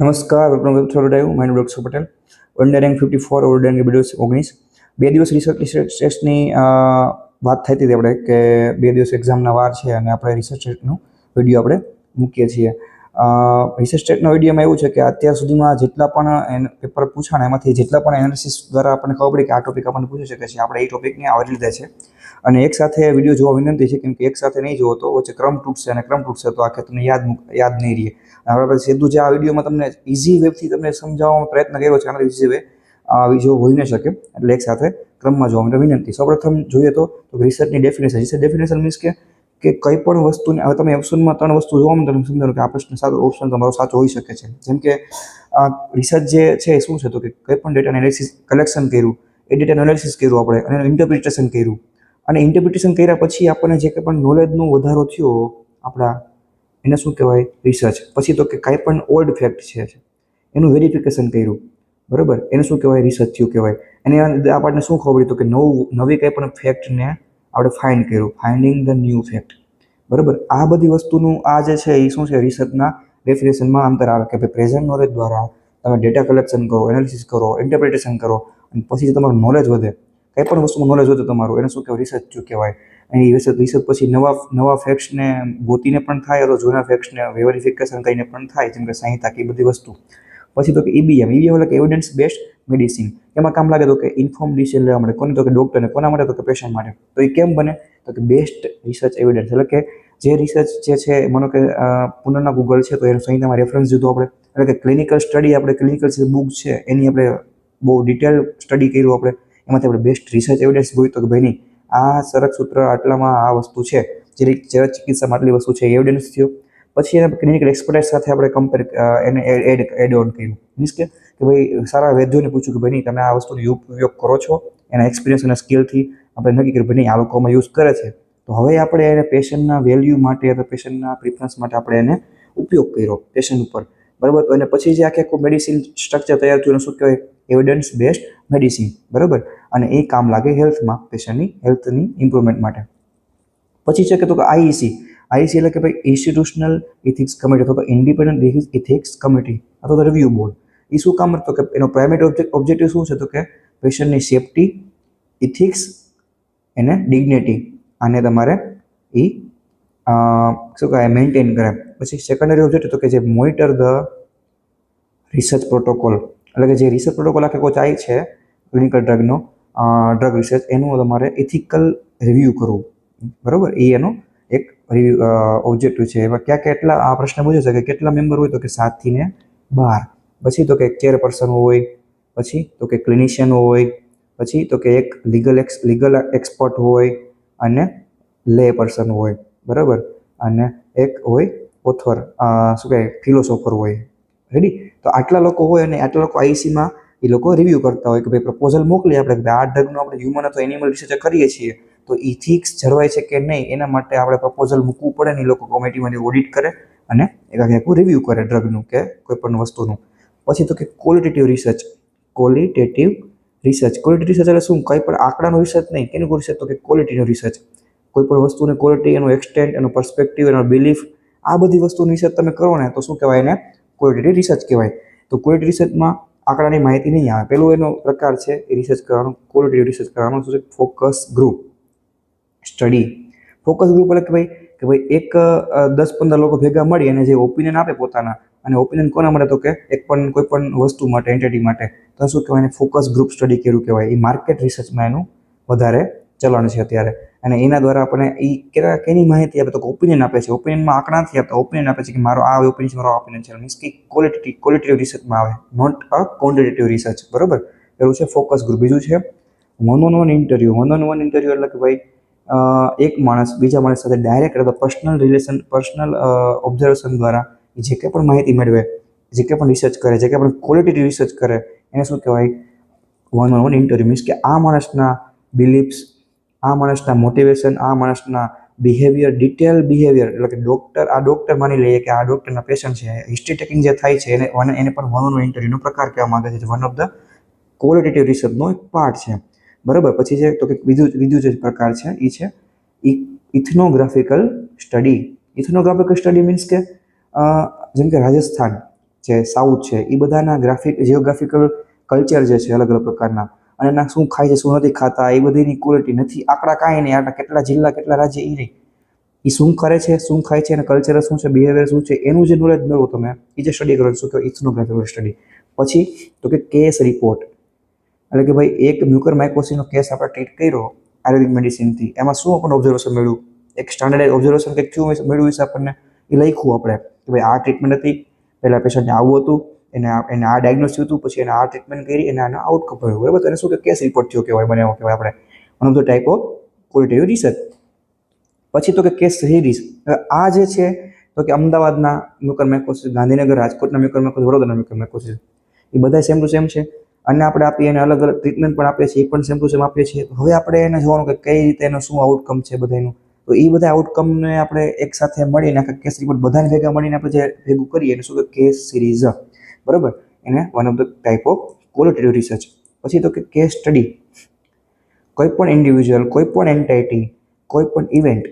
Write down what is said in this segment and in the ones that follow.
નમસ્કાર વેલકમ વેબ થ્રોડ આવ્યું mind doctor Patel. One rank fifty four over rank બે ઓગણીસ બે દિવસ રિસર્ચ ટેસ્ટની વાત થઈ હતી આપણે કે બે દિવસ એક્ઝામના વાર છે અને આપણે રિસર્ચ ટેસ્ટનું વીડિયો આપણે મૂકીએ છીએ. રિસર્ચ ટેસ્ટનો વિડીયોમાં એવું છે કે અત્યાર સુધીમાં જેટલા પણ પેપર પૂછાણ એમાંથી જેટલા પણ એનાલિસિસ દ્વારા આપણને ખબર પડી કે આ ટોપિક આપણને પૂછી શકે છે. આપણે એ ટોપિકને આવરી લીધા છે. અને એક સાથે વીડિયો જોવા વિનંતી છે, કેમ કે એક સાથે નહીં જોવો તો વચ્ચે ક્રમ તૂટશે અને ક્રમ તૂટશે તો આખે તમને યાદ યાદ નહીં રહે. આપણે સીધું જે આ વિડીયોમાં તમને ઇઝી વેબથી તમને સમજાવવાનો પ્રયત્ન કર્યો છે, આનાથી ઇઝી વે આ વીડિયો હોઈ ન શકે. એટલે એક સાથે ક્રમમાં જોવા માટે વિનંતી. સૌપ્રથમ જોઈએ તો રિસર્ચની ડેફિનેશન રિસર્ચ ડેફિનેશન મીન્સ કે કે કંઈ પણ વસ્તુને, હવે તમે ઓપ્શનમાં ત્રણ વસ્તુ જોવા તમે સમજાવો કે આ પ્રશ્ન સાચો ઓપ્શન તમારો સાચો હોઈ શકે છે. જેમ કે રિસર્ચ જે છે એ શું છે તો કે કંઈ પણ ડેટા એનાલિસિસ કલેક્શન કર્યું, એ ડેટા એનાલિસિસ કર્યું આપણે, અને ઇન્ટરપ્રિટેશન કર્યું. અને ઇન્ટરપ્રિટેશન કર્યા પછી આપણને જે કંઈ પણ નોલેજનો વધારો થયો, આપણા એને શું કહેવાય? રિસર્ચ પછી તો કે કાંઈ પણ ઓલ્ડ ફેક્ટ છે એનું વેરિફિકેશન કર્યું. બરાબર? એને શું કહેવાય? રિસર્ચ થયું કહેવાય. અને આપણને શું ખબર પડી? તો કે નવું, નવી કંઈ પણ ફેક્ટને આપણે ફાઇન્ડ કર્યું. ફાઇન્ડિંગ ધ ન્યૂ ફેક્ટ બરાબર? આ બધી વસ્તુનું આ જે છે, એ શું છે? રિસર્ચના ડેફિનેશનમાં અંતર આવે. કે ભાઈ પ્રેઝન્ટ નોલેજ દ્વારા તમે ડેટા કલેક્શન કરો એનાલિસિસ કરો ઇન્ટરપ્રિટેશન કરો, અને પછી તમારું નોલેજ વધે. કંઈ પણ વસ્તુમાં નોલેજ વધે તમારું. એને શું કહેવાય? રિસર્ચ કહેવાય. અને એ રિસર્ચ રિસર્ચ પછી નવા નવા ફેક્ટ્સને ગોતીને પણ થાય અથવા જૂના ફેક્ટ્સને વેરિફિકેશન કરીને પણ થાય, જેમ કે સંહિતા કે એ બધી વસ્તુ. પછી તો કે E ઈબીએમ ઈબીએમ એટલે કે એવિડન્સ બેસ્ડ મેડિસિન એમાં કામ લાગે તો કે ઇન્ફોર્મ ડિસિઝન લેવા માટે. કોને તો કે ડૉક્ટરને કોના માટે તો કે પેશન્ટ માટે. તો એ કેમ બને? તો કે બેસ્ટ રિસર્ચ એવિડન્સ એટલે કે જે રિસર્ચ જે છે, માનો કે પુનરના ગૂગલ છે, તો એનો સંહિતામાં રેફરન્સ દીધો આપણે. એટલે કે ક્લિનિકલ સ્ટડી આપણે ક્લિનિકલ જે બુક છે, એની આપણે બહુ ડિટેલ સ્ટડી કર્યું આપણે. એમાંથી આપણે બેસ્ટ રિસર્ચ એવિડન્સ જોયું તો કે ભાઈ આ સરક સૂત્ર આટલામાં આ વસ્તુ છે, જે જે ચિકિત્સામાં આટલી વસ્તુ છે એવિડન્સ થયો. પછી એને ક્લિનિકલ એક્સપર્ટાઇઝ સાથે આપણે કમ્પેર એને એડ એડ ઓન કર્યું. મીન્સ કે કે ભાઈ સારા વૈદ્યોને પૂછ્યું કે ભાઈ તમે આ વસ્તુનો ઉપયોગ કરો છો? એના એક્સપિરિયન્સ અને સ્કિલથી આપણે નક્કી કર્યું ભાઈ નહીં, આ લોકોમાં યુઝ કરે છે. તો હવે આપણે એને પેશન્ટના વેલ્યુ માટે અથવા પેશન્ટના પ્રિફરન્સ માટે આપણે એને ઉપયોગ કર્યો પેશન્ટ ઉપર. બરાબર? તો એને પછી જે આખે આખું મેડિસિન સ્ટ્રક્ચર તૈયાર થયું શું કહેવાય? એવિડન્સ બેસ્ડ મેડિસિન બરાબર? અને એ કામ લાગે હેલ્થમાં પેશન્ટની હેલ્થની ઇમ્પ્રુવમેન્ટ માટે. પછી છે કે તો કે આઈઈસી આઈઈસી એટલે કે ભાઈ ઇન્સ્ટિટ્યુશનલ ઇથિક્સ કમિટી અથવા ઇન્ડિપેન્ડન્ટ ઇથિક્સ કમિટી અથવા તો રિવ્યુ બોર્ડ એ શું કામ તો કે એનો પ્રાઇમેટ ઓબ્જેક્ટિવ શું છે તો કે પેશન્ટની સેફટી ઇથિક્સ એને ડિગ્નિટી આને તમારે એ શું કહેવાય મેન્ટેન કરે. પછી સેકન્ડરી ઓબ્જેક્ટ તો કે જે મોનિટર ધ રિસર્ચ પ્રોટોકોલ એટલે કે જે રિસર્ચ પ્રોટોકોલ આખે કોઈ આવી છે ક્લિનિકલ ડ્રગનો ડ્રગ રિસર્ચ એનું તમારે ઇથિકલ રિવ્યૂ કરવું. બરાબર? એ એનો એક ઓબ્જેક્ટિવ છે. એમાં ક્યાં કેટલા, આ પ્રશ્ન પૂછે છે કે કેટલા મેમ્બર હોય તો કે સાતથી ને બાર. પછી તો કે ચેરપર્સન હોય, પછી તો કે ક્લિનિશિયન હોય, પછી તો કે એક લીગલ એક્સ લીગલ એક્સપર્ટ હોય, અને લે પર્સન હોય. બરાબર? અને એક હોય ઓથર શું કહેવાય ફિલોસોફર હોય. રેડી તો આટલા લોકો હોય અને આટલા લોકો આઈસીમાં એ લોકો રિવ્યૂ કરતા હોય કે ભાઈ પ્રપોઝલ મોકલીએ આપણે આ ડ્રગનો આપણે હ્યુમન અથવા એનિમલ રિસર્ચ કરીએ છીએ, તો ઇથિક્સ જળવાય છે કે નહીં, એના માટે આપણે પ્રપોઝલ મૂકવું પડે ને એ લોકો કમિટીમાંથી ઓડિટ કરે અને એક આખું રિવ્યૂ કરે ડ્રગનું કે કોઈ પણ વસ્તુનું પછી તો કે qualitative research qualitative research quality research એટલે શું? કંઈ પણ આંકડાનું રિસર્ચ નહીં. કેનું રિસર્ચ તો કે ક્વોલિટીનું રિસર્ચ કોઈ પણ વસ્તુની ક્વોલિટી એનું એક્સટેન્ટ એનો પર્સપેક્ટિવ એનો બિલીફ આ બધી વસ્તુની રિસર્ચ તમે કરો ને, તો શું કહેવાય એને? ક્વોલિટેટિવ રિસર્ચ કહેવાય. તો ક્વોલિટી રિસર્ચમાં આંકડાની માહિતી નહીં આવે. પેલું એનો પ્રકાર છે એ રિસર્ચ કરવાનો ક્વોલિટેટિવ રિસર્ચ કરવાનો શું છે? Focus group study focus group એટલે કે ભાઈ કે ભાઈ એક દસ, પંદર લોકો ભેગા મળી અને જે ઓપિનિયન આપે પોતાના, અને ઓપિનિયન કોના માટે તો કે એક પણ, કોઈ પણ વસ્તુ માટે એન્ટિટી માટે. તો શું કહેવાય એને ફોકસ ગ્રુપ સ્ટડી કર્યું કહેવાય. એ માર્કેટ રિસર્ચમાં એનું વધારે ચલણ છે અત્યારે. અને એના દ્વારા આપણે એ કેવા કેની માહિતી આપે? તો ઓપિનિયન આપે છે. ઓપિનિયનમાં આંકડા નથી આપતા. ઓપિનિયન આપે છે કે મારો આ ઓપિનિયન છે, મારો ઓપિનિયન છે. મીન્સ કે ક્વોલિટી ક્વોલિટેટિવ રિસર્ચમાં આવે. નોટ અ ક્વોન્ટિટેટિવ રિસર્ચ બરાબર? પેલું છે ફોકસ ગ્રુપ બીજું છે one on one interview one on one interview એટલે કે ભાઈ એક માણસ બીજા માણસ સાથે ડાયરેક્ટ અથવા પર્સનલ રિલેશન પર્સનલ ઓબ્ઝર્વેશન દ્વારા જે કંઈ પણ માહિતી મેળવે, જે કંઈ પણ રિસર્ચ કરે, જે કંઈ પણ ક્વોલિટેટિવ રિસર્ચ કરે, એને શું કહેવાય? One on one interview means કે આ માણસના બિલીફ્સ આ માણસના મોટિવેશન આ માણસના બિહેવિયર ડિટેલ બિહેવિયર એટલે કે ડૉક્ટર આ ડૉક્ટર માની લઈએ કે આ ડૉક્ટરના પેશન્ટ છે હિસ્ટ્રી ટેકિંગ જે થાય છે, એને એને પણ વન ઓન ઇન્ટરવ્યૂનો પ્રકાર કહેવા માંગે છે વન ઓફ ધ ક્વોલિટેટિવ રિસર્ચનો એક પાર્ટ છે. બરાબર? પછી છે, તો કે બીજું બીજું જે પ્રકાર છે એ છે ethnographical study ethnographical study means કે જેમ કે રાજસ્થાન જે સાઉથ છે એ બધાના ગ્રાફિક જિયોગ્રાફિકલ કલ્ચર જે છે અલગ અલગ પ્રકારના. અને એના શું ખાય છે, શું નથી ખાતા, એ બધીની ક્વોલિટી નથી. આંકડા કાંઈ નહીં આટલા કેટલા જિલ્લા, કેટલા રાજ્ય એ નહીં. એ શું કરે છે, શું ખાય છે, અને કલ્ચર શું છે બિહેવિયર શું છે, એનું જે નોલેજ મેળવો તમે એ જે સ્ટડી કરો શું કહેવાય ઇથનોગ્રાફિકલ સ્ટડી પછી, તો કે કેસ રિપોર્ટ એટલે કે ભાઈ, એક મ્યુકર માઇકોસીનો કેસ આપણે ટ્રીટ કર્યો આયુર્વેદિક મેડિસિનથી એમાં શું આપણને ઓબ્ઝર્વેશન મળ્યું? એક સ્ટાન્ડર્ડ ઓબ્ઝર્વેશન કંઈક થયું મેળવ્યું હશે આપણને? એ લખ્યું આપણે, કે ભાઈ આ ટ્રીટમેન્ટ હતી. પહેલાં પેશન્ટને આવું હતું. એને એને આ ડાયગ્નોસ થયું હતું, પછી એને આ ટ્રીટમેન્ટ કરી એને આના આઉટકમ મળ્યું બરાબર? તો એને શું કે કેસ રિપોર્ટ થયો, કહેવાય મને એવું કહેવાય આપણે. One of the type of qualitative research પછી તો કે કેસ સિરીઝ આ જે છે, તો કે અમદાવાદના મ્યુકર મેકોસિસ ગાંધીનગર રાજકોટના મ્યુકર મેકોસિસ વડોદરાના મ્યુકર મેકોસિસ એ બધા સેમ ટુ સેમ છે. અને આપણે આપીએ એને અલગ અલગ ટ્રીટમેન્ટ પણ આપીએ છીએ, એ પણ સેમ ટુ સેમ આપીએ છીએ. હવે આપણે એને જોવાનું કે કઈ રીતે એનો શું આઉટકમ છે બધાનું તો એ બધા આઉટકમને આપણે એક સાથે મળીને આખા કેસ રિપોર્ટ બધાને ભેગા મળીને આપણે જે ભેગું કરીએ, એને શું કે કેસ સિરીઝ બરાબર? એને one of the type of qualitative research પછી તો કે કેસ સ્ટડી કોઈ પણ ઇન્ડિવિજ્યુઅલ કોઈ પણ એન્ટાઇટી કોઈ પણ ઇવેન્ટ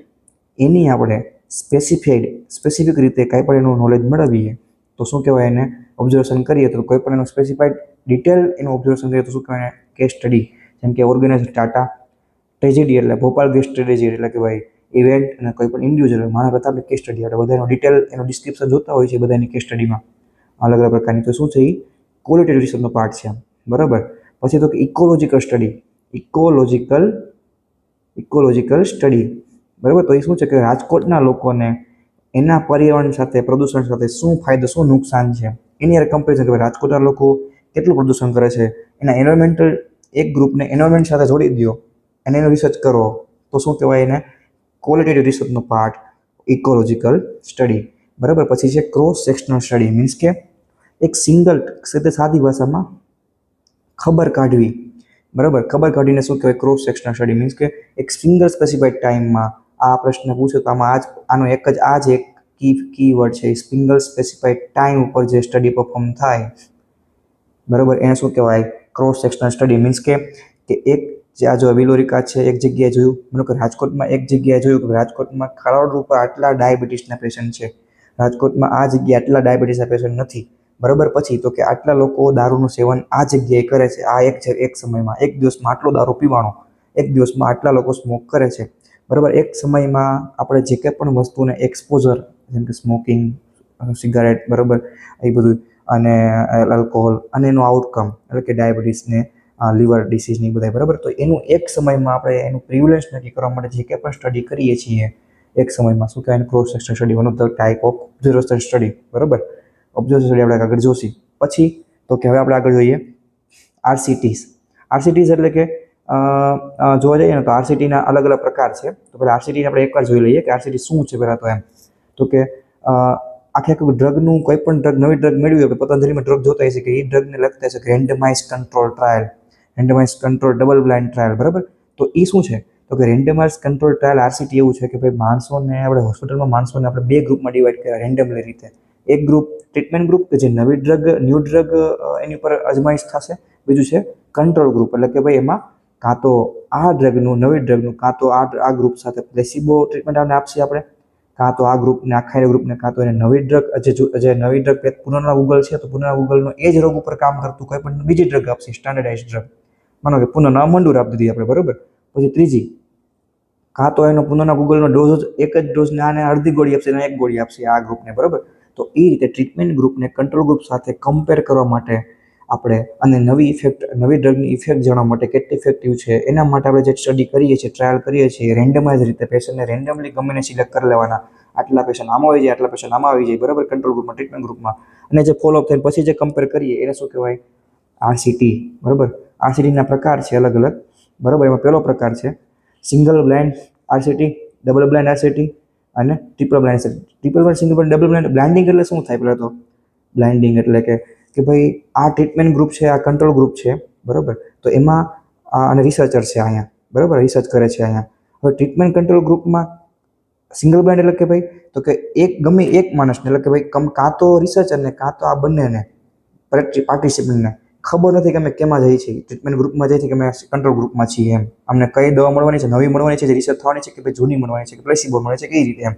એની આપણે સ્પેસિફાઈડ સ્પેસિફિક રીતે કાંઈ પણ એનું નોલેજ મેળવીએ, તો શું કહેવાય એને ઓબ્ઝર્વેશન કરીએ, તો કોઈ પણ એનું સ્પેસિફાઈડ ડિટેલ એનું ઓબ્ઝર્વેશન કરીએ, તો શું કહેવાય કેસ સ્ટડી જેમ કે ઓર્ગેનાઇઝર ટાટા ટ્રેજેડી એટલે ભોપાલ ગેસ ટ્રેજેડી એટલે કે ભાઈ ઇવેન્ટ અને કોઈ પણ ઇન્ડિવિજ્યુઅલ મારા કરતાં આપણે કેસ સ્ટડી આપણે બધાનો ડિટેલ એનું ડિસ્ક્રિપ્શન જોતા હોય છે બધાની કેસ સ્ટડીમાં અલગ અલગ પ્રકારની. તો શું છે એ ક્વોલિટેટિવ રિસર્ચનો પાર્ટ છે બરાબર? પછી તો કે ecological study ecological ecological study બરાબર? તો એ શું છે કે રાજકોટના લોકોને એના પર્યાવરણ સાથે, પ્રદૂષણ સાથે શું ફાયદો, શું નુકસાન છે? એની યાર કમ્પેરિઝન કે રાજકોટના લોકો કેટલું પ્રદૂષણ કરે છે? એના એન્વાયરમેન્ટલ એક ગ્રુપને એન્વાયરમેન્ટ સાથે જોડી દો. અને એનો રિસર્ચ કરો. તો શું કહેવાય એને? ક્વોલિટેટિવ રિસર્ચનો પાર્ટ ઇકોલોજીકલ સ્ટડી બરાબર? પછી છે ક્રોસ સેક્શનલ સ્ટડી મીન્સ કે એક સિંગલ સાથે સાદી ભાષામાં ખબર કાઢવી. બરાબર? ખબર કાઢીને શું કહેવાય? ક્રોસ સેક્શનલ સ્ટડી મીન્સ કે એક સિંગલ સ્પેસિફાઈડ ટાઈમમાં આ પ્રશ્ન પૂછ્યો તો આમાં આ જ આનો એક જ આ જ એક કી કીવર્ડ છે. સિંગલ સ્પેસિફાઈડ ટાઈમ ઉપર જે સ્ટડી પરફોર્મ થાય. બરાબર? એને શું કહેવાય? ક્રોસ સેક્શનલ સ્ટડી મીન્સ કે કે એક જે આ જો વિલોરિકા છે, એક જગ્યાએ જોયું મને કે રાજકોટમાં એક જગ્યાએ જોયું કે રાજકોટમાં કરોડ ઉપર આટલા ડાયાબિટીસના પેશન્ટ છે. રાજકોટમાં આ જગ્યાએ આટલા ડાયાબિટીસના પેશન્ટ નથી. બરાબર પછી તો કે આટલા લોકો દારૂનું સેવન આ જગ્યાએ કરે છે, આ એક એક સમયમાં, એક દિવસમાં આટલો દારૂ પીવાનો, એક દિવસમાં આટલા લોકો સ્મોક કરે છે. બરાબર, એક સમયમાં આપણે જે કંઈ પણ વસ્તુને એક્સપોઝર જેમ કે સ્મોકિંગ સિગારેટ બરાબર, એ બધું, અને આલ્કોહોલ અને એનું આઉટકમ એટલે કે ડાયાબિટીસને લીવર ડિસીઝની બધા બરાબર, તો એનું એક સમયમાં આપણે એનું પ્રિવિલેન્સ નક્કી કરવા માટે જે કંઈ પણ સ્ટડી કરીએ છીએ, એક સમયમાં, શું કહેવાય cross section study one of the type of observation study બરાબર? ઓબ્ઝર્વેશન સ્ટડી આપણે આગળ જોશી. પછી, તો કે હવે આપણે આગળ જોઈએ આરસીટીસ આરસીટીસ એટલે કે જોવા જઈએ ને તો આરસીટીના અલગ અલગ પ્રકાર છે. તો પહેલાં આરસીટીને આપણે એકવાર જોઈ લઈએ કે આરસીટી શું છે પહેલાં તો એમ. તો કે આખે આખું ડ્રગનું કોઈ પણ ડ્રગ, નવી ડ્રગ મેળવી હોય, પતંજલિમાં ડ્રગ જોતા હશે કે એ ડ્રગને લગતા છે કે randomize control trial. Randomize control, double blind trial, બરાબર? તો એ શું છે? તો કે રેન્ડમાઇઝ કંટ્રોલ ટ્રાયલ આરસીટી એવું છે કે ભાઈ માણસોને, આપણે હોસ્પિટલમાં માણસોને આપણે બે ગ્રુપમાં ડિવાઈડ કર્યા, રેન્ડમલી રીતે. એક ગ્રુપ ટ્રીટમેન્ટ ગ્રુપ કે જે નવી ડ્રગ ન્યૂ ડ્રગ એની ઉપર અજમાઈશ થશે. બીજું છે કંટ્રોલ ગ્રુપ એટલે કે ભાઈ એમાં કાં તો આ ડ્રગનું નવી ડ્રગનું કાં તો આ આ ગ્રુપ સાથે પ્લેસિબો ટ્રીટમેન્ટ આપણે આપશે આપણે, કાં તો આ ગ્રુપને આખા ગ્રુપને કાં તો એને નવી ડ્રગ જે નવી ડ્રગ પુનરના ગુગલ છે, તો પુનરના ગુગલનો એ જ રોગ ઉપર કામ કરતું કોઈ પણ બીજી ડ્રગ આપશે સ્ટાન્ડર્ડાઇઝ ડ્રગ માનો કે પુનરના મંડુર આપી દીધી આપણે, બરાબર? પછી ત્રીજી, કાં તો એનો પુનઃના ગૂગલનો ડોઝ જ એક જ ડોઝને આને અડધી ગોળી આપશે અને એક ગોળી આપશે આ ગ્રુપને બરાબર? તો એ રીતે ટ્રીટમેન્ટ ગ્રુપને કંટ્રોલ ગ્રુપ સાથે કમ્પેર કરવા માટે આપણે અને નવી ઇફેક્ટ નવી ડ્રગની ઇફેક્ટ જાણવા માટે કેટલી ઇફેક્ટિવ છે, એના માટે આપણે જે સ્ટડી કરીએ છીએ ટ્રાયલ કરીએ છીએ રેન્ડમાઇઝ રીતે પેશન્ટને રેન્ડમલી ગમે એને સિલેક્ટ કરી લેવાના. આટલા પેશન્ટ આમાં આવી જાય, આટલા પેશન્ટ આમાં આવી જાય, બરાબર કંટ્રોલ ગ્રુપમાં ટ્રીટમેન્ટ ગ્રુપમાં અને જે ફોલોઅપ થઈને પછી જે કમ્પેર કરીએ, એને શું કહેવાય? આરસીટી બરાબર? આરસીટીના પ્રકાર છે અલગ અલગ બરાબર? એમાં પહેલો પ્રકાર છે single blind RCT double blind RCT અને triple blind set triple blind single blind double blind blinding એટલે શું થાય પહેલાં તો? બ્લાઇન્ડિંગ એટલે કે કે ભાઈ આ ટ્રીટમેન્ટ ગ્રુપ છે, આ કંટ્રોલ ગ્રુપ છે, બરાબર? તો એમાં અને રિસર્ચર છે અહીંયા, બરાબર? રિસર્ચ કરે છે અહીંયા. હવે ટ્રીટમેન્ટ કંટ્રોલ ગ્રુપમાં સિંગલ બ્લાઇન્ડ એટલે કે ભાઈ, તો કે એક ગમે એક માણસને, એટલે કે ભાઈ, કાં તો રિસર્ચરને કાં તો આ બંનેને પાર્ટિસિપન્ટને ખબર નથી કે અમે કેમાં જઈએ છીએ. ટ્રીટમેન્ટ ગ્રુપમાં જઈએ છીએ કે અમે કંટ્રોલ ગ્રુપમાં છીએ એમ. અમને કઈ દવા મળવાની છે, નવી મળવાની છે રિસર્ચ થવાની છે કે ભાઈ જૂની મળવાની છે કે પ્લેસીબો મળે છે કઈ રીતે એમ.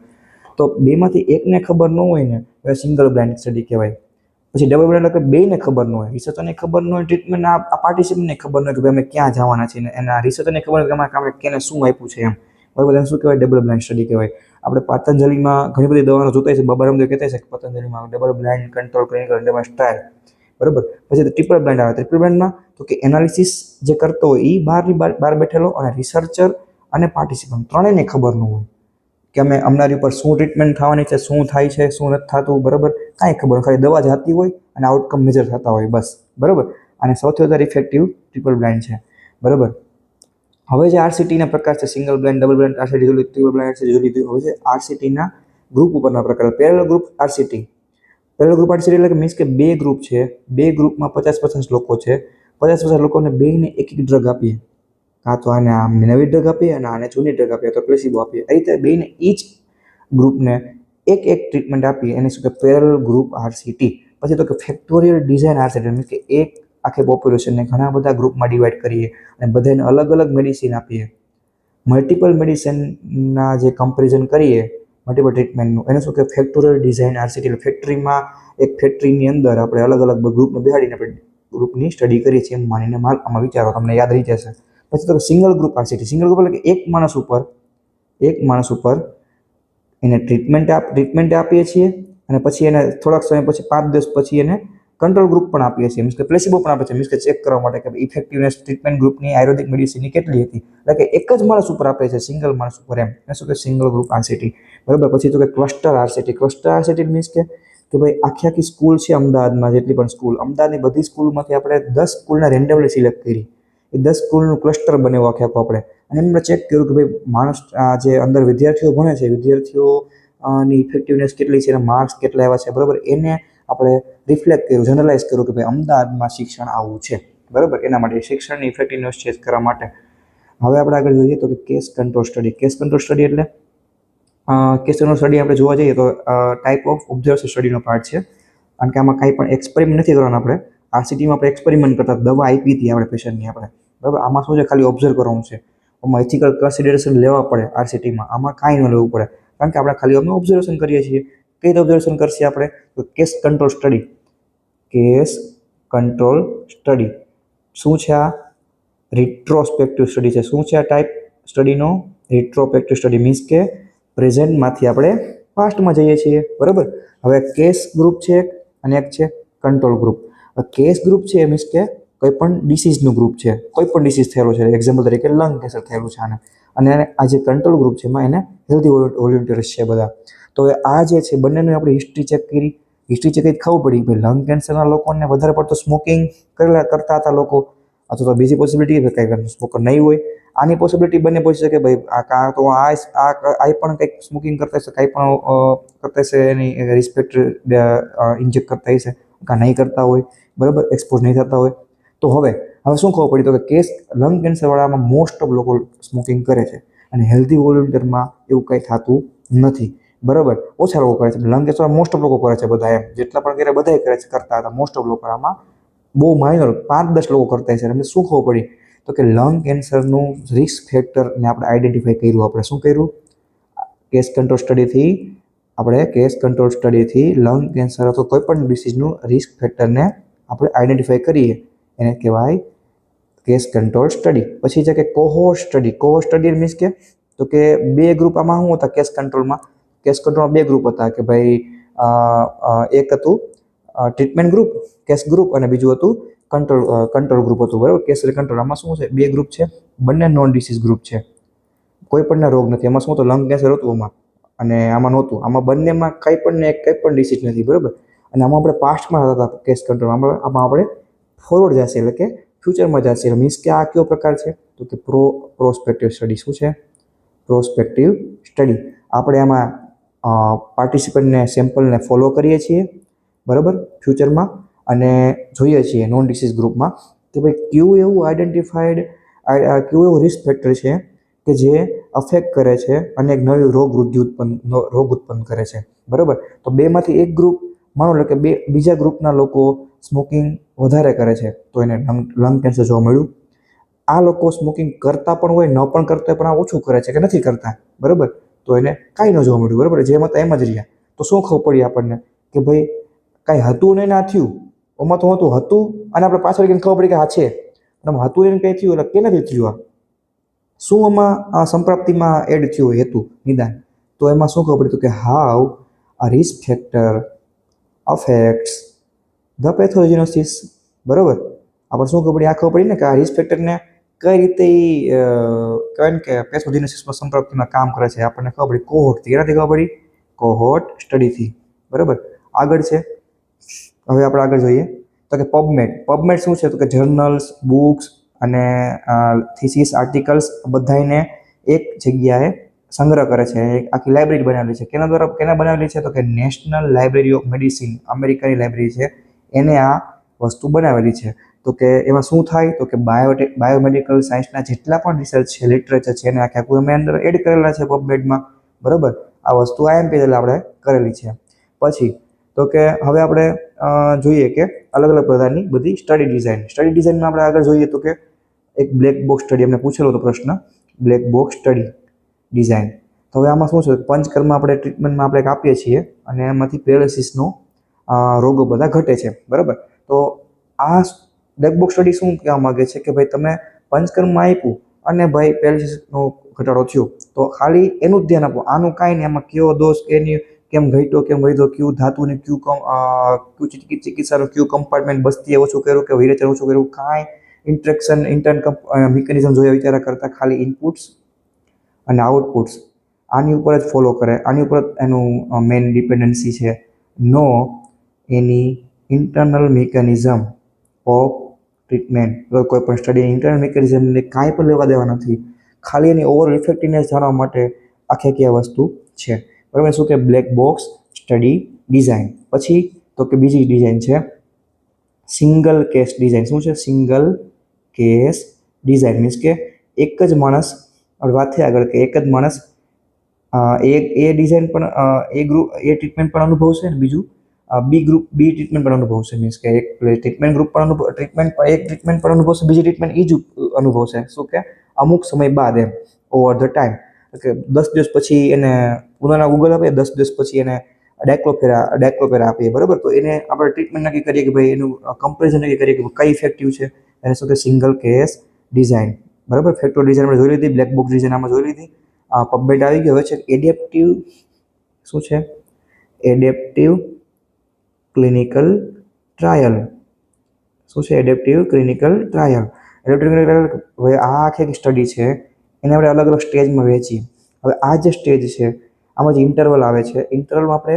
તો બેમાંથી એકને ખબર ન હોય ને સિંગલ બ્લાઇન્ડ સ્ટડી કહેવાય. પછી ડબલ બ્લાઇન્ડ એટલે બેને ખબર ન હોય. રિસર્ચરને ખબર ન હોય ટ્રીટમેન્ટ આ પાર્ટિસિપન્ટને ખબર ન હોય કે ભાઈ અમે ક્યાં જવાના છીએ એના રિસર્ચરને ખબર હોય કે અમારે કામે કેને શું આપ્યું છે એમ. બરાબર એને શું કહેવાય? ડબલ બ્લાઇન્ડ સ્ટડી કહેવાય. આપણે પતંજલિમાં ઘણી બધી દવાનો જોતા છે બાબા રામદેવ કહેતા છે કે પતંજલિમાં double blind control clinical double trial બરાબર? પછી ટ્રિપલ બ્લાઇન્ડ આવે. ટ્રિપલ બ્લાઇન્ડમાં તો કે એનાલિસિસ જે કરતો હોય એ બહારની બહાર બેઠેલો અને રિસર્ચર અને પાર્ટિસિપન્ટ ત્રણેયને ખબર ન હોય કે અમે અમનારી ઉપર શું ટ્રીટમેન્ટ થવાની છે, શું થાય છે, શું નથી થતું, બરાબર? કાંઈ ખબર ખાલી દવા જાતી હોય અને આઉટકમ મેજર થતા હોય બસ. બરાબર? અને સૌથી વધારે ઇફેક્ટિવ ટ્રિપલ બ્લાઇન્ડ છે. બરાબર? હવે જે આરસીટીના પ્રકાર છે single blind double blind RCT જોઈ ટ્રિપલ બ્લાઇન્ડ આરસીટી જોઈ લીધું હવે છે આરસીટીના ગ્રુપ ઉપરના પ્રકાર પહેલો group RCT parallel group RCT એટલે કે મીન્સ કે બે ગ્રુપ છે. બે ગ્રુપમાં પચાસ પચાસ લોકો છે. પચાસ પચાસ લોકોને બેને એક એક ડ્રગ આપીએ. કાં તો આને આમ નવી ડ્રગ આપીએ અને આને જૂની ડ્રગ આપીએ તો પ્લેસિબો આપીએ. એ રીતે બેને ઈચ ગ્રુપને એક એક ટ્રીટમેન્ટ આપીએ. એને શું કે પેરલ ગ્રુપ આરસીટી પછી તો કે ફેક્ટોરિયલ ડિઝાઇન આરસીટી મીન્સ કે એક આખે પોપ્યુલેશનને ઘણા બધા ગ્રુપમાં ડિવાઈડ કરીએ અને બધાને અલગ અલગ મેડિસિન આપીએ. મલ્ટિપલ મેડિસિનના જે કમ્પેરિઝન કરીએ મલ્ટિપલ ટ્રીટમેન્ટનું એને શું કે ફેક્ટોરિયલ ડિઝાઇન આરસીટી એટલે ફેક્ટરીમાં એક ફેક્ટરીની અંદર આપણે અલગ અલગ ગ્રુપને બેહાડીને આપણે ગ્રુપની સ્ટડી કરીએ છીએ એમ માનીને માલ આમાં વિચારો, તમને યાદ રહી જશે. પછી તો single group RCT single group એટલે કે એક માણસ ઉપર, એક માણસ ઉપર એને ટ્રીટમેન્ટ આપ ટ્રીટમેન્ટ આપીએ છીએ અને પછી એને થોડાક સમય પછી, પાંચ દિવસ પછી એને કંટ્રોલ ગ્રુપ પણ આપીએ છીએ. મીન્સ કે પ્લેસિબો પણ આપે છે. મીન્સ કે ચેક કરવા માટે કે ઇફેક્ટિવનેસ ટ્રીટમેન્ટ ગ્રુપની આયુર્વેદિક મેડિસિનની કેટલી હતી. એટલે કે એક જ માણસ ઉપર આપે છે સિંગલ માણસ ઉપર એમ. એ શું કે સિંગલ ગ્રુપ આરસીટી બરાબર? પછી તો કે cluster RCT cluster RCT means કે કે ભાઈ આખી આખી સ્કૂલ છે અમદાવાદમાં, જેટલી પણ સ્કૂલ અમદાવાદની બધી સ્કૂલમાંથી આપણે દસ સ્કૂલને રેન્ડમલી સિલેક્ટ કરી. એ દસ સ્કૂલનું ક્લસ્ટર બનાવ્યું આખે આખું આપણે. અને એમને ચેક કર્યું કે ભાઈ માણસ જે અંદર વિદ્યાર્થીઓ ભણે છે વિદ્યાર્થીઓ ની ઇફેક્ટિવનેસ કેટલી છે, એના માર્ક્સ કેટલા આવ્યા છે. બરાબર? એને આપણે રિફ્લેક્ટ કર્યું જનરલાઇઝ કર્યું કે ભાઈ અમદાવાદમાં શિક્ષણ આવું છે. બરાબર? એના માટે શિક્ષણની ઇફેક્ટિવનેસ ચેક કરવા માટે. હવે આપણે આગળ જોઈએ તો કે case control study case control study એટલે કેસ કંટ્રોલ સ્ટડી આપણે જોવા જઈએ તો ટાઈપ ઓફ ઓબ્ઝર્વેશન સ્ટડીનો પાર્ટ છે. કારણ કે આમાં કાંઈ પણ એક્સપેરિમેન્ટ નથી કરવાનું આપણે. આરસીટીમાં આપણે એક્સપેરિમેન્ટ કરતા દવા આપી હતી આપણે પેશન્ટની આપણે. બરાબર? આમાં શું છે? ખાલી ઓબ્ઝર્વ કરવાનું છે. આમાં એથિકલ કન્સિડરેશન લેવા પડે આરસીટીમાં આમાં કાંઈ ન લેવું પડે. કારણ કે આપણે ખાલી અમે ઓબ્ઝર્વેશન કરીએ છીએ. કઈ રીતે ઓબ્ઝર્વેશન કરશે આપણે. તો case control study case control study શું છે આ? રિટ્રોસ્પેક્ટિવ સ્ટડી છે. શું છે આ ટાઈપ સ્ટડીનો રિટ્રોસ્પેક્ટિવ સ્ટડી મીન્સ કે પ્રેઝન્ટમાંથી આપણે પાસ્ટમાં જઈએ છીએ. બરાબર? હવે કેસ ગ્રુપ છે એક અને એક છે કંટ્રોલ ગ્રુપ કેસ ગ્રુપ છે એ મીન્સ કે કોઈ પણ ડિસીઝનું ગ્રુપ છે. કોઈ પણ ડિસીઝ થયેલો છે. એક્ઝામ્પલ તરીકે લંગ કેન્સર થયેલું છે આને. અને આ જે કંટ્રોલ ગ્રુપ છે એમાં એને હેલ્ધી વોલ્યુન્ટિયર્સ છે બધા. તો આ જે છે, બંનેની આપણે હિસ્ટ્રી ચેક કરી. હિસ્ટ્રી ચેક કરી ખબર પડી ભાઈ લંગ કેન્સરના લોકોને વધારે પડતું સ્મોકિંગ કરેલા કરતા હતા લોકો. અથવા તો બીજી પોસિબિલિટી કંઈક સ્મોકર નહીં હોય. આની પોસિબિલિટી બંને પહોંચી શકે ભાઈ, આ કાં તો આ આ આ પણ કંઈક સ્મોકિંગ કરતા હશે, કાંઈ પણ કરતા હશે, એની રિસ્પેક્ટ ઇન્જેક્ટ કરતા હશે, કાં નહીં કરતા હોય, બરાબર એક્સપોઝ નહીં થતા હોય. તો હવે હવે શું ખબર પડી તો કે કેસ લંગ કેન્સરવાળામાં મોસ્ટ ઓફ લોકો સ્મોકિંગ કરે છે. અને હેલ્ધી વોલ્યુન્ટરમાં એવું કંઈ થતું નથી. બરાબર? ઓછા લોકો કરે છે. લંગ કેન્સર મોસ્ટ ઓફ લોકો કરે છે બધા એમ. જેટલા પણ કરે બધા કરે છે, કરતા હતા મોસ્ટ ઓફ લોકો આમાં બહુ માઇનર પાંચ દસ લોકો કરતા છે એમને શું ખબર પડી? તો કે લંગ કેન્સરનું રિસ્ક ફેક્ટરને આપણે આઈડેન્ટિફાઈ કર્યું, આપણે શું કર્યું? કેસ કંટ્રોલ સ્ટડીથી આપણે કેસ કંટ્રોલ સ્ટડીથી લંગ કેન્સર અથવા કોઈ પણ ડિસીઝનું રિસ્ક ફેક્ટરને આપણે આઈડેન્ટિફાઈ કરીએ. એને કહેવાય કેસ કંટ્રોલ સ્ટડી પછી છે કે કોહો સ્ટડી કોહો સ્ટડી મીન્સ કે? તો કે બે ગ્રુપ આમાં શું હતા? કેસ કંટ્રોલમાં કેસ કંટ્રોલમાં બે ગ્રુપ હતા કે ભાઈ એક હતું ટ્રીટમેન્ટ ગ્રુપ કેસ ગ્રુપ અને બીજું હતું કંટ્રોલ કંટ્રોલ ગ્રુપ હતું, બરાબર? કેસ કંટ્રોલ આમાં શું છે? બે ગ્રુપ છે. બંને નોન ડિસીઝ ગ્રુપ છે. કોઈ પણના રોગ નથી. એમાં શું હતું? લંગ કેન્સર હતું આમાં. અને આમાં નહોતું. આમાં બંનેમાં કંઈ પણ ને કંઈ પણ ડિસીઝ નથી, બરાબર? અને આમાં આપણે પાસ્ટમાં હતા કેસ કંટ્રોલ આમાં આમાં આપણે ફોરવર્ડ જશે, એટલે કે ફ્યુચરમાં જશે. મીન્સ કે આ કયો પ્રકાર છે? તો કે પ્રો પ્રોસ્પેક્ટિવ સ્ટડી શું છે? પ્રોસ્પેક્ટિવ સ્ટડી આપણે આમાં પાર્ટિસિપન્ટને સેમ્પલને ફોલો કરીએ છીએ, બરાબર? ફ્યુચરમાં અને જોઈએ છીએ નોન ડિસીઝ ગ્રુપમાં કે ભાઈ કયું એવું આઈડેન્ટિફાઈડ કયું એવું રિસ્ક ફેક્ટર છે કે જે અફેક્ટ કરે છે અને એક નવી રોગ વૃદ્ધિ ઉત્પન્ન રોગ ઉત્પન્ન કરે છે. બરાબર? તો બેમાંથી એક ગ્રુપ માનો લો કે બે, બીજા ગ્રુપના લોકો સ્મોકિંગ વધારે કરે છે, તો એને લંગ લંગ કેન્સર જોવા મળ્યું. આ લોકો સ્મોકિંગ કરતા પણ હોય, ન પણ કરતા પણ આ ઓછું કરે છે કે નથી કરતા? બરાબર? તો એને કાંઈ ન જોવા મળ્યું, બરાબર? જેમ હતા એમ જ રહ્યા. તો શું ખબર પડી આપણને કે ભાઈ, કાંઈ હતું ને ના થયું? ઓમાં તો હતું હતું, અને આપણે પાછળ ગઈને ખબર પડી કે આ છે. આમાં હતું એને કંઈ થયું? એટલે કેનાથી થયું આ? શું આમાં સંપ્રાપ્તિમાં એડ થયું હેતુ, નિદાન? તો એમાં શું ખબર પડી તો કે હાવ, આ risk factor affects the pathogenesis બરાબર? આપણે શું ખબર પડી? આ ખબર પડી ને કે આ રિસ્ક ફેક્ટરને કઈ રીતે એ ને કે પેથોજિનોસિસમાં સંપ્રાપ્તિમાં કામ કરે છે આપણને ખબર પડી. કોહોટથી એનાથી ખબર પડી? કોહોટ સ્ટડીથી બરાબર? આગળ છે? હવે આપણે આગળ જોઈએ. તો કે પબમેટ પબમેટ શું છે? તો કે જર્નલ્સ બુક્સ અને થીસીસ આર્ટિકલ્સ બધાને એક જગ્યાએ સંગ્રહ કરે છે. આખી લાઇબ્રેરી બનાવેલી છે. કેના દ્વારા, કેના બનાવેલી છે? તો કે નેશનલ લાઇબ્રેરી ઓફ મેડિસિન અમેરિકાની લાઇબ્રેરી છે. એને આ વસ્તુ બનાવેલી છે. તો કે એમાં શું થાય? તો કે બાયોટેક બાયોમેડિકલ સાયન્સના જેટલા પણ રિસર્ચ છે લિટરેચર છે, એને આખે આખું એમની અંદર એડ કરેલા છે પબમેડમાં બરાબર? આ વસ્તુ આઈએમપી આપણે કરેલી છે. પછી, તો કે હવે આપણે જોઈએ કે અલગ અલગ પ્રકારની બધી સ્ટડી ડિઝાઇન સ્ટડી ડિઝાઇનમાં આપણે આગળ જોઈએ તો કે એક બ્લેક બોક્સ સ્ટડી અમને પૂછેલો હતો પ્રશ્ન. બ્લેક બોક્સ સ્ટડી ડિઝાઇન તો હવે આમાં શું છે? પંચકર્મ આપણે ટ્રીટમેન્ટમાં આપણે કાપીએ છીએ અને એમાંથી પેરાલિસિસનો રોગો બધા ઘટે છે. બરાબર? તો આ બ્લેક બોક્સ સ્ટડી શું કહેવા માગે છે? કે ભાઈ તમે પંચકર્મમાં આપ્યું અને ભાઈ પેરાલિસિસનો ઘટાડો થયો. તો ખાલી એનું ધ્યાન આપો. આનું કાંઈ નહીં. એમાં કયો દોષ એની કેમ ઘટ્યો, કેમ વધ્યો, કયું ધાતુને કયું કમ ક્યુ કયું ચિકિ- ચિકિત્સાનું કયું કમ્પાર્ટમેન્ટ બસ્તીએ ઓછું કર્યું કે વિરેચન ઓછું કર્યું? કાંઈ ઇન્ટ્રેક્શન ઇન્ટર્ન મિકેનિઝમ જોયા વિચારા કરતાં ખાલી ઇનપુટ્સ અને આઉટપુટ્સ આની ઉપર જ ફોલો કરે. આની ઉપર જ એનું મેઇન ડિપેન્ડન્સી છે. નો એની ઇન્ટરનલ મિકેનિઝમ ઓફ ટ્રીટમેન્ટ કોઈ પણ સ્ટડી ઇન્ટરનલ મિકેનિઝમને કાંઈ પણ લેવા દેવા નથી. ખાલી એની ઓવર ઇફેક્ટિવનેસ જાણવા માટે આખી આખી આ વસ્તુ છે. બરાબર? શું કે બ્લેક બોક્સ સ્ટડી ડિઝાઇન પછી તો કે બીજી ડિઝાઇન છે સિંગલ કેસ ડિઝાઇન શું છે? સિંગલ કેસ ડિઝાઇન મીન્સ કે એક જ માણસ વાત થઈ આગળ કે એક જ માણસ એ એ ડિઝાઇન પણ એ ગ્રુપ એ ટ્રીટમેન્ટ પણ અનુભવશે અને બીજું? બી ગ્રુપ બી ટ્રીટમેન્ટ પણ અનુભવશે મીન્સ કે એક ટ્રીટમેન્ટ ગ્રુપ પણ અનુભવ ટ્રીટમેન્ટ એક ટ્રીટમેન્ટ પણ અનુભવશે, બીજી ટ્રીટમેન્ટ એ જ અનુભવશે. શું કે? અમુક સમય બાદ એમ ઓવર ધ ટાઈમ કે દસ દિવસ પછી એને ઉનાળા ઉગલ આપીએ દસ દિવસ પછી એને ડાયક્લોફેરા ડાયક્લોફેરા આપીએ, બરાબર? તો એને આપણે ટ્રીટમેન્ટ નક્કી કરીએ કે ભાઈ એનું કમ્પેરિઝન નક્કી કરીએ કે કઈ ઇફેક્ટિવ છે? એને શું કે સિંગલ કેસ ડિઝાઇન બરાબર? ફેક્ટર ડિઝાઇન આપણે જોઈ લીધી બ્લેક બોક્સ ડિઝાઇન આમાં જોઈ લીધી. આ પબમેટ આવી ગયો. હવે છે એડેપ્ટિવ શું છે? એડેપ્ટિવ ક્લિનિકલ ટ્રાયલ શું છે adaptive clinical trial adaptive clinical હવે આ આખી એક સ્ટડી છે. એને આપણે અલગ અલગ સ્ટેજમાં વહેંચીએ. હવે આ જે સ્ટેજ છે, આમાં જે ઇન્ટરવલ આવે છે ઇન્ટરવલમાં આપણે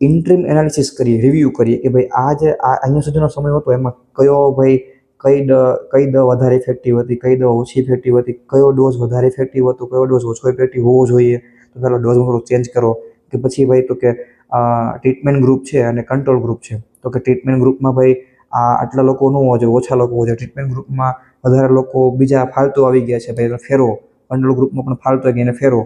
ઇન્ટ્રીમ એનાલિસિસ કરીએ રિવ્યૂ કરીએ કે ભાઈ આ જે આ અહીંયા સુધીનો સમય હતો, એમાં કયો ભાઈ કઈ દ કઈ દ વધારે ઇફેક્ટિવ હતી, કઈ દ ઓછી ઇફેક્ટિવ હતી, કયો ડોઝ વધારે ઇફેક્ટિવ હતો, કયો ડોઝ ઓછો ઇફેક્ટિવ હોવો જોઈએ. તો પેલો ડોઝ થોડું ચેન્જ કરો. કે પછી ભાઈ તો કે ટ્રીટમેન્ટ ગ્રુપ છે અને કંટ્રોલ ગ્રુપ છે. તો કે ટ્રીટમેન્ટ ગ્રુપમાં ભાઈ આ આટલા લોકો ન હોવા જોઈએ, ઓછા લોકો હોવા જોઈએ. ટ્રીટમેન્ટ ગ્રુપમાં વધારે લોકો બીજા ફાલતુ આવી ગયા છે ભાઈ એને ફેરવો કંટ્રોલ ગ્રુપમાં પણ ફાલતુ આવી ગયા એને ફેરવો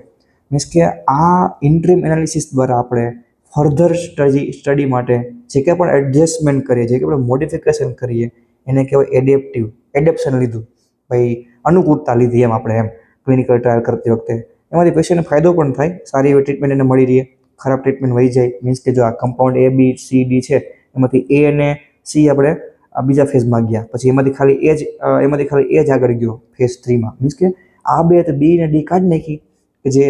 મીન્સ કે આ ઇન્ટ્રીમ એનાલિસિસ દ્વારા આપણે ફર્ધર સ્ટડી સ્ટડી માટે જે કંઈ પણ એડજસ્ટમેન્ટ કરીએ, જે કંઈ પણ મોડિફિકેશન કરીએ, એને કહેવાય એડેપ્ટિવ એડેપ્શન લીધું. ભાઈ અનુકૂળતા લીધી એમ આપણે એમ ક્લિનિકલ ટ્રાયલ કરતી વખતે. એમાંથી પેશન્ટને ફાયદો પણ થાય, સારી એવી ટ્રીટમેન્ટ એને મળી રહે. ખરાબ ટ્રીટમેન્ટ વહી જાય મીન્સ કે જો આ compound A B C D છે, એમાંથી એ અને સી આપણે બીજા ફેઝમાં ગયા. પછી એમાંથી ખાલી એ જ એમાંથી ખાલી એ જ આગળ ગયો ફેઝ થ્રીમાં મીન્સ કે આ બે તો બી અને ડી કાઢી નાખી, કે જે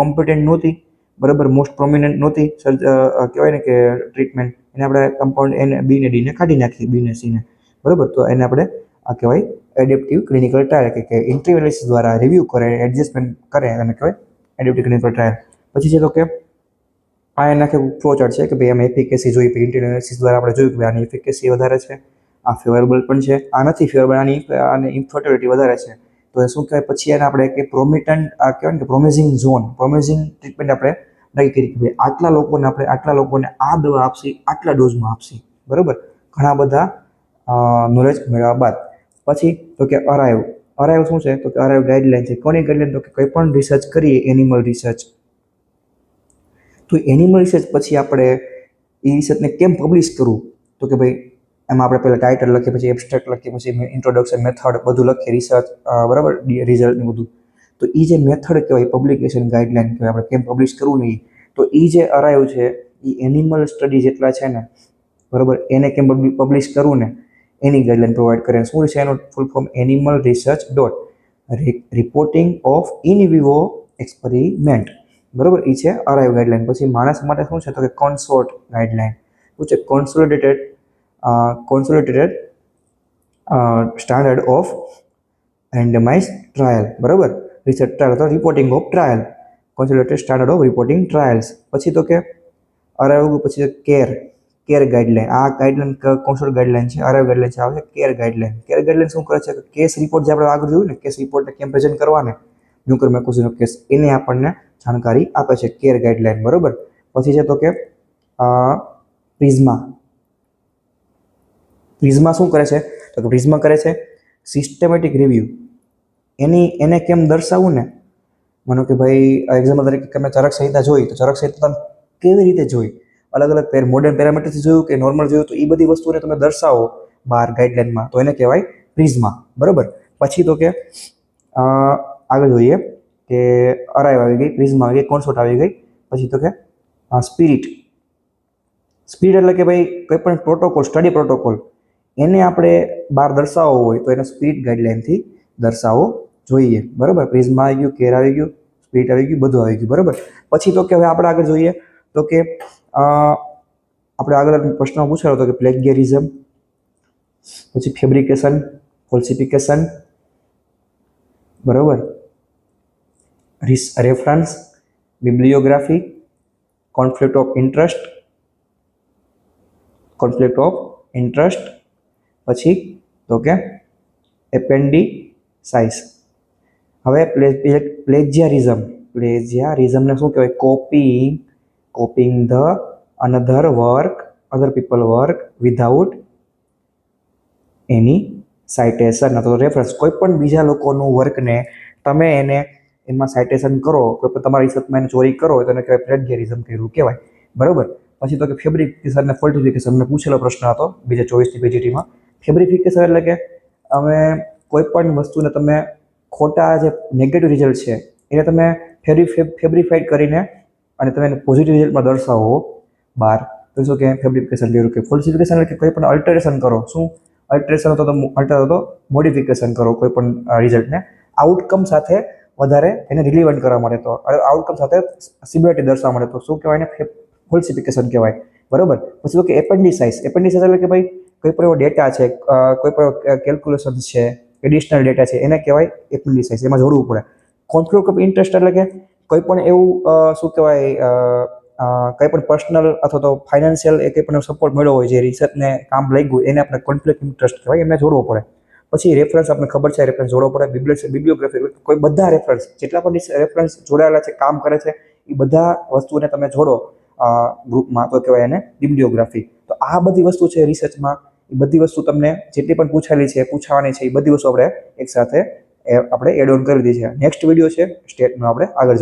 કોમ્પિટન્ટ નહોતી, બરાબર મોસ્ટ પ્રોમિનન્ટ નહોતી કહેવાય ને કે ટ્રીટમેન્ટ એને આપણે કમ્પાઉન્ડ એને બી ને ડીને કાઢી નાખી બી ને સીને બરાબર, તો એને આપણે આ કહેવાય એડેપ્ટિવ ક્લિનિકલ ટ્રાયલ કે કે દ્વારા રિવ્યૂ કરે એડજસ્ટમેન્ટ કરે અને કહેવાય એડેપ્ટિવ ક્લિનિકલ ટ્રાયલ પછી છે તો કે આ એના કે ફ્લો છે કે ભાઈ અમે એફિકેસી જોઈ પછી ઇન્ટરવ્યુ એનાલિસિસ દ્વારા આપણે જોયું કે આની એફિકેસી વધારે છે, આ ફેવરેબલ પણ છે, આ નથી ફેવરેબલ આની આની ઇન્ફર્ટિલિટી વધારે છે. તો એ શું કહેવાય? પછી એને આપણે કે પ્રોમિટન્ટ આ કહેવાય ને પ્રોમિઝિંગ ઝોન પ્રોમિઝિંગ ટ્રીટમેન્ટ આપણે નક્કી કરી કે ભાઈ આટલા લોકોને આપણે આટલા લોકોને આ દવા આપશી, આટલા ડોઝમાં આપશી. બરાબર? ઘણા બધા નોલેજ મેળવ્યા બાદ. પછી તો કે અરાઈવ અરાઈવ શું છે? તો કે અરાઈવ ગાઈડલાઇન છે. કોની ગાઈડલાઇન તો કે કંઈ પણ રિસર્ચ કરીએ એનિમલ રિસર્ચ તો એનિમલ રિસર્ચ પછી આપણે એ રિસર્ચને કેમ પબ્લિશ કરવું? તો કે ભાઈ, એમાં આપણે પહેલાં ટાઇટલ લખીએ, પછી એબસ્ટ્રેક્ટ લખીએ, પછી ઇન્ટ્રોડક્શન મેથડ બધું લખીએ રિસર્ચ બરાબર? રિઝલ્ટ બધું. તો એ જે મેથડ કહેવાય પબ્લિકેશન ગાઈડલાઇન કહેવાય, આપણે કેમ પબ્લિશ કરવું નહીં તો એ જે અરાઇવ છે એ એનિમલ સ્ટડી જેટલા છે ને, બરાબર? એને કેમ પબ્લિશ કરવું ને? એની ગાઈડલાઇન પ્રોવાઈડ કરે. શું છે એનું full form animal research dot reporting of in vivo experiment બરાબર? એ છે અરાઈવ ગાઈડલાઈન પછી માણસ માટે શું છે? તો કે કોન્સોર્ટ ગાઈડલાઇન શું છે? Consolidated consolidated standard of randomize trial બરાબર? રિસર્ચ ટ્રાયલ અથવા reporting of trial consolidated standard of reporting trials પછી તો કે અરાઈવ પછી કેર કેર ગાઈડલાઈન આ ગાઈડલાઈન કોન્સોલ ગાઈડલાઈન છે. અરાઈવ ગાઈડલાઈન છે. આવે છે કેર ગાઈડલાઈન કેર ગાઈડલાઈન શું કરે છે? કે કેસ રિપોર્ટ જે આપણે આગળ જોયું ને કેસ રિપોર્ટને કેમ પ્રેઝન્ટ કરવાને? ન્યુક્લિયર મેકોસિનો કેસ એને આપણને જાણકારી આપે છે કેર ગાઈડલાઈન, બરાબર? પછી છે તો કે પ્રિઝમા. પ્રિઝમા શું કરે છે? તો કે પ્રિઝમા કરે છે સિસ્ટમેટિક રિવ્યૂ એની, એને કેમ દર્શાવવું ને? માનો કે ભાઈ એક્ઝામ્પલ તરીકે તમે ચરક સંહિતા જોઈ, તો ચરક સંહિતા તમે કેવી રીતે જોઈ? અલગ અલગ પેર મોડર્ન પેરામીટર્સથી જોયું કે નોર્મલ જોયું, તો એ બધી વસ્તુને તમે દર્શાવો બહાર ગાઈડલાઇનમાં તો એને કહેવાય પ્રિઝમા. બરાબર? પછી તો કે આગળ જોઈએ. કે અરાઈવ આવી ગઈ પ્રિઝમ આવી ગઈ કોન્સોર્ટ આવી ગઈ. પછી તો કે સ્પિરિટ સ્પિરિટ એટલે કે ભાઈ કોઈ પણ પ્રોટોકોલ સ્ટડી પ્રોટોકોલ એને આપણે બહાર દર્શાવવો હોય તો એને સ્પિરિટ ગાઈડલાઇનથી દર્શાવવો જોઈએ. બરાબર? પ્રિઝમા આવી ગયું કેર આવી ગયું સ્પિરિટ આવી ગયું, બધું આવી ગયું. બરાબર? પછી તો કે હવે આપણે આગળ જોઈએ તો કે આપણે આગળ પ્રશ્ન પૂછાયો હતો કે પ્લેગેરિઝમ પછી ફેબ્રિકેશન ફોલ્સિફિકેશન બરાબર? Reference bibliography conflict of interest conflict of interest પછી તો કે એપેન્ડી સાઇઝ હવે પ્લેજિયારિઝમ પ્લેજિયારિઝમને શું કહેવાય? Copying copying the another work other people work without any citation અથવા રેફરન્સ કોઈ પણ બીજા લોકોનું વર્કને તમે એને એમાં સાઇટેશન કરો, કોઈ તમારી રિસર્ચમાં એને ચોરી કરો તો એને કહેવાય પ્લેજિયરિઝમ કર્યું કહેવાય. બરાબર? પછી તો કે ફેબ્રિકેશનને ફોલ્ટિફિકેશનને પૂછેલો પ્રશ્ન હતો, બીજા ચોવીસથી પેજીટીમાં. ફેબ્રિફિકેશન એટલે કે અમે કોઈ પણ વસ્તુને તમે ખોટા જે નેગેટિવ રિઝલ્ટ છે, એને તમે ફેબ્રી ફેબ્રિફાઈડ કરીને અને તમે એને પોઝિટિવ રિઝલ્ટમાં દર્શાવો બહાર તો શું કે ફેબ્રિફિકેશન કર્યું કે ફોલ્સિફિકેશન એટલે કે કોઈ પણ અલ્ટરેશન કરો. શું? અલ્ટરેશન હતો તો અલ્ટર હતો મોડિફિકેશન કરો કોઈ પણ રિઝલ્ટને આઉટકમ સાથે વધારે એને રિલિવન્ટ કરવા માટે તો આઉટકમ સાથે સિમિલરિટી દર્શાવવા માટે તો, શું કહેવાય ને ફોલ્સિફિકેશન કહેવાય. બરોબર? પછી તો કે એપેન્ડિસાઇઝ એપેન્ડિસાઇઝ એટલે કે ભાઈ, કોઈ પણ એવો ડેટા છે કોઈ પણ કેલ્ક્યુલેશન છે એડિશનલ ડેટા છે, એને કહેવાય એપેન્ડિસાઇઝ એમાં જોડવું પડે. કોન્ફ્લિક્ટ ઇન્ટરેસ્ટ એટલે કે કોઈ પણ એવું શું કહેવાય કંઈ પણ પર્સનલ અથવા તો ફાઇનાન્શિયલ એ કંઈ પણ સપોર્ટ મળ્યો હોય, જે રિસર્ચને કામ લઈ ગયું એને આપણે કોન્ફ્લિક્ટ ઇન્ટરેસ્ટ કહેવાય. એમને જોડવો પડે. પછી રેફરન્સ આપણે ખબર છે રેફરન્સ જોડવો પડે બિબ્લિયો બિબ્લિયોગ્રાફી કોઈ બધા રેફરન્સ જેટલા પણ રેફરન્સ જોડાયેલા છે, કામ કરે છે, એ બધા વસ્તુને તમે જોડો ગ્રુપમાં તો કહેવાય એને બિબ્લિયોગ્રાફી તો આ બધી વસ્તુ છે રિસર્ચમાં એ બધી વસ્તુ તમને જેટલી પણ પૂછાયેલી છે, પૂછાવાની છે, એ બધી વસ્તુ આપણે એકસાથે આપણે એડ ઓન કરી દીધી છે. નેક્સ્ટ વીડિયો છે સ્ટેટનો આપણે આગળ